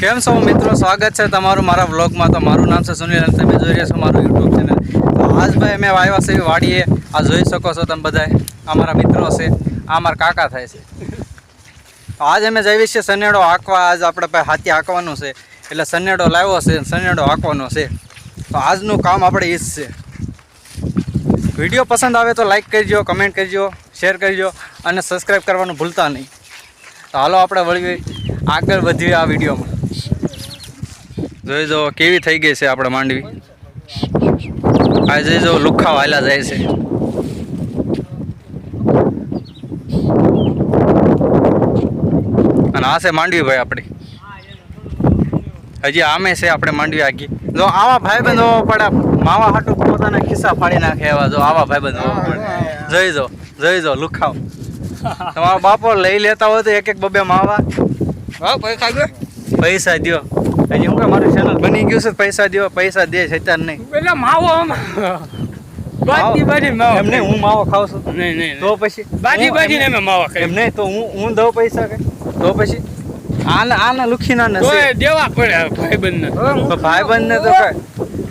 કેમ છો મિત્રો? સ્વાગત છે તમારું મારા વ્લોગમાં. તો મારું નામ છે સુનિલ અને તમે જોઈ રહ્યા છો મારું યુટ્યુબ ચેનલ તો આજ ભાઈ અમે આવ્યા છે વાડીએ. આ જોઈ શકો છો તમે બધાય. આ મારા મિત્રો છે. આ મારા કાકા થાય છે. આજ અમે જઈએ છીએ સનેડો હાંકવા. આજ આપણે ભાઈ હાથી હાંકવાનું છે. એટલે સનેડો લાવ્યો છે સનેડો હાંકવાનો છે. તો આજનું કામ આપણે એ જ છે. વીડિયો પસંદ આવે તો લાઇક કરજો કમેન્ટ કરજો શેર કરજો અને સબસ્ક્રાઈબ કરવાનું ભૂલતા નહીં. તો હાલો આપણે વળી આગળ વધીએ આ વિડીયોમાં. જોઈ જો કેવી થઈ ગઈ છે આપણે માંડવી? આ જોઈ જો લુખા વાયલા જાય છે. અને આ છે માંડવી ભાઈ આપણી. હજી આમે છે આપણે માંડવી આગી. જો આવા ભાઈ બંધો પડે માવા હાટુ પોતાના ખિસ્સા ફાડી નાખે એવા જો આવા ભાઈબંધો પડે જોઈ જો જોઈ જો લુખાવ તમારા બાપો લઈ લેતા હોય તો એક એક બબે માવા. પૈસા દો પૈસા દ્યો હજી હું કે મારું ચેનલ બની ગયું છે પૈસા દેવા પૈસા દે છે અત્યારે નહીં. પેલા માવો બાજી બાજી માવો એમ નહીં હું માવો ખાવ છું. નહીં નહીં તો પછી? બાજી બાજી ને એમ- અમે માવા એમ નહીં તો હું હું દઉં પૈસા કે? તો પછી? આના આના લુખીના ને દેવા પડે ભાઈબંધ ને તો ભાઈબંધ ને તો કઈ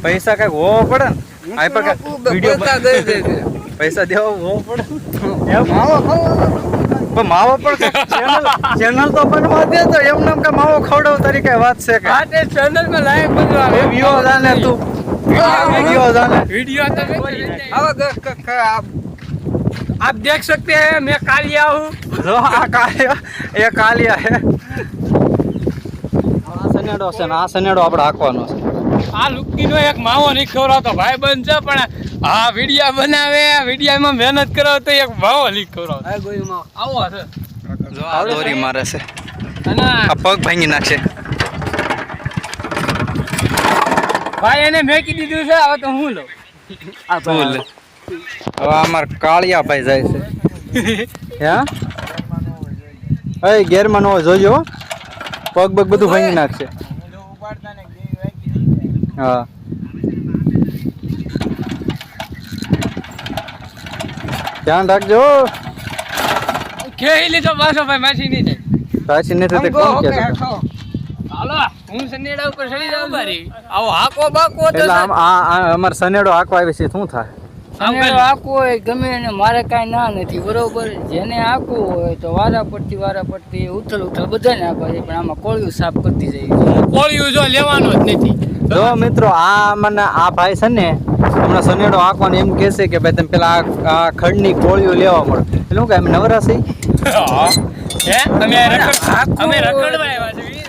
પૈસા કંઈક હોવો પડે ને? આ પર વીડિયો પૈસા દેવા હોવો પડે એમ પણ માવો પણ ચેનલ ચેનલ તો બનવા દે તો એમ નામ કે માવો ખવડાવ તરીકે વાત છે કે આ તે ચેનલ માં લાઈવ બધું આવે એ વિયો જાને તું વિયો જાને वीडियो तो नहीं आप देख सकते हैं मैं कालिया हूँ જો આ કાલિયા એ કાલિયા હે આ સનેડો છે ને આ સનેડો આપણે હાંકવાનો છે આ લુકીનો એક માવો નહીં ખવડાવતો ભાઈ બંધ છે પણ આ વિડિયા બનાવે વિડિયામાં મહેનત કરો તો એક ભાવ હલી કરો. આવો છે. જો આ દોરી મારે છે. અને આ પગ ભાંગી નાખશે ભાઈ એને મેકી દીધું છે હવે તો હું લઉં. આ તું લે હવે અમાર કાળિયા ભાઈ જાય છે. હે? એ ગેરમાં નો જોજો. પગ પગ બધું ભાંગી નાખશે. હા. ધ્યાન રાખજો. ખેઈ લીધો પાછો ભાઈ માછી નહીં જાય પાછી નથી તે કોણ કે હાલો હું સનેડા ઉપર ચડી જાઉં બારી આવો હાકો બાકો તો એટલે આમ આ આ અમાર સનેડો હાકો આવી છે શું થાય? સનેડો આખવું હોય ગમે એને મારે કાંઈ ના નથી બરોબર? જેને આખવું હોય તો વારા પડતી વારા પડતી ઉથલ ઉથલ બધાને આખવા છે પણ આમાં કોળિયું સાફ કરતી જાય. કોળિયું જો લેવાનું જ નથી. જો મિત્રો આ મને આ ભાઈ છે ને હમણાં સનેડો હાંકવાનું એમ કહેશે કે ભાઈ તમે પેલા આ ખડની ગોળીઓ લેવા મળો. એટલે હું કે અમે નવરા છે હે? અમે રખડ અમે રખડવા આવ્યા છીએ.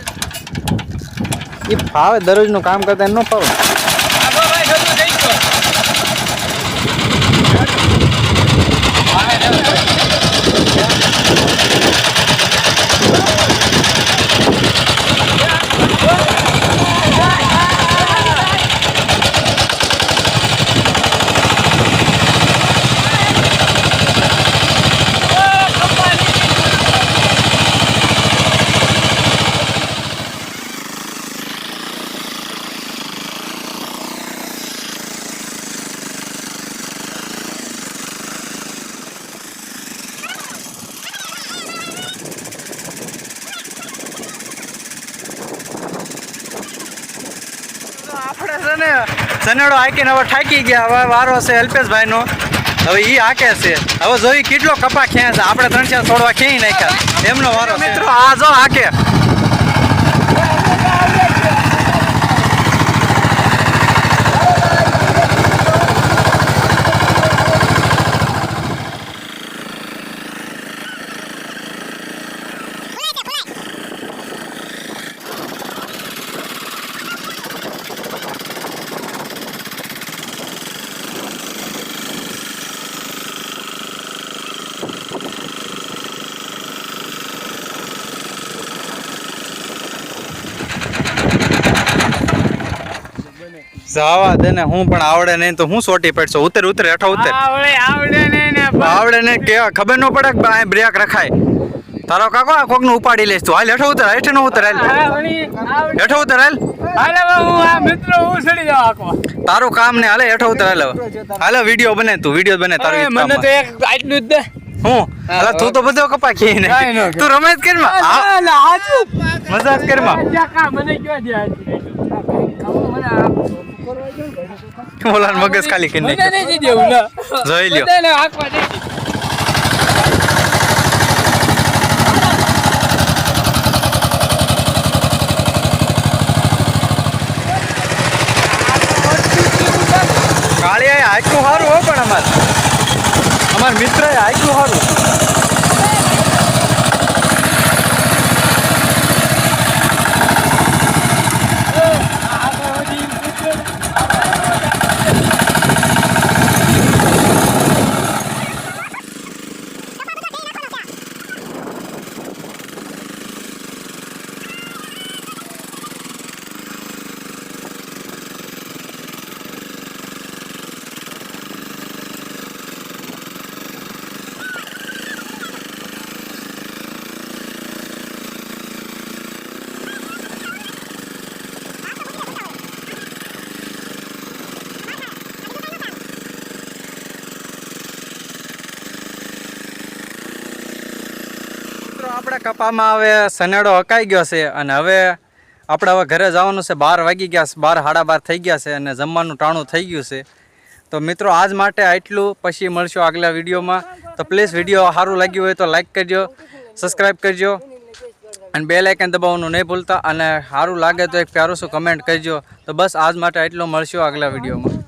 એ ફાવે દરરોજનું કામ કરતા એમ ન ફાવે આગો ભાઈ બધું જઈ ગયો આપણે છે ને સનેડો હાકીને હવે થાકી ગયા. હવે વારો છે અલ્પેશભાઈનો. હવે ઈ હાકે છે. હવે જોઈ કેટલો કપા ખેંચ આપણે ત્રણ ચાર છોડવા ખેંચી નાખ્યા એમનો વારો મિત્રો, આ જો હાકે. જવા દે ને હું પણ આવડે નહીં તો હું સોટી પડશો? ઉતર ઉતર હેઠો ઉતર. આવડે આવડે ને ને આવડે કે ખબર ન પડે કે આ બ્રેક રખાય. તારો કાકો આ કોકનું ઉપાડી લઈશ તું. હાલ હેઠો ઉતર હેઠે નો ઉતર હાલ. હેઠો ઉતર હાલ. હાલે હું આ મિત્રો હું સડી જાવ આકો તારું કામ ને હાલે હેઠો ઉતર હાલ. હાલે વિડિયો બને તું વીડિયો બને તારું મને તો એક આટલું જ દે. હું? અલા તું તો બધો કપા કે ને તું રમેશ જ કરમાં આ ના, ના, મજાક કરમાં? આ કા મને કયો દે. ઓલા મગજ ખાલી કરી મને નહીં દેવું ના જોઈ લ્યો બધાને હાંકવા દઈ દીધું. કાળિયા હાઈકનું સારું હો પણ અમાર અમાર મિત્ર હાઈકનું સારું મિત્રો આપણે કપામાં હવે સનેડો હકાઈ ગયો છે અને હવે આપણે હવે ઘરે જવાનું છે. બાર વાગી ગયા છે. બાર, સાડા બાર થઈ ગયા છે અને જમવાનું ટાણું થઈ ગયું છે. તો મિત્રો, આજ માટે આટલું. પછી મળશું આગલા વિડીયોમાં. તો પ્લીઝ વીડિયો સારું લાગ્યું હોય તો લાઇક કરજો સબસ્ક્રાઈબ કરજો અને બે લાઇકન દબાવવાનું નહીં ભૂલતા અને સારું લાગે તો એક પ્યારું શું કમેન્ટ કરજો. તો બસ આજ માટે આટલું. મળશું આગલા વિડીયોમાં.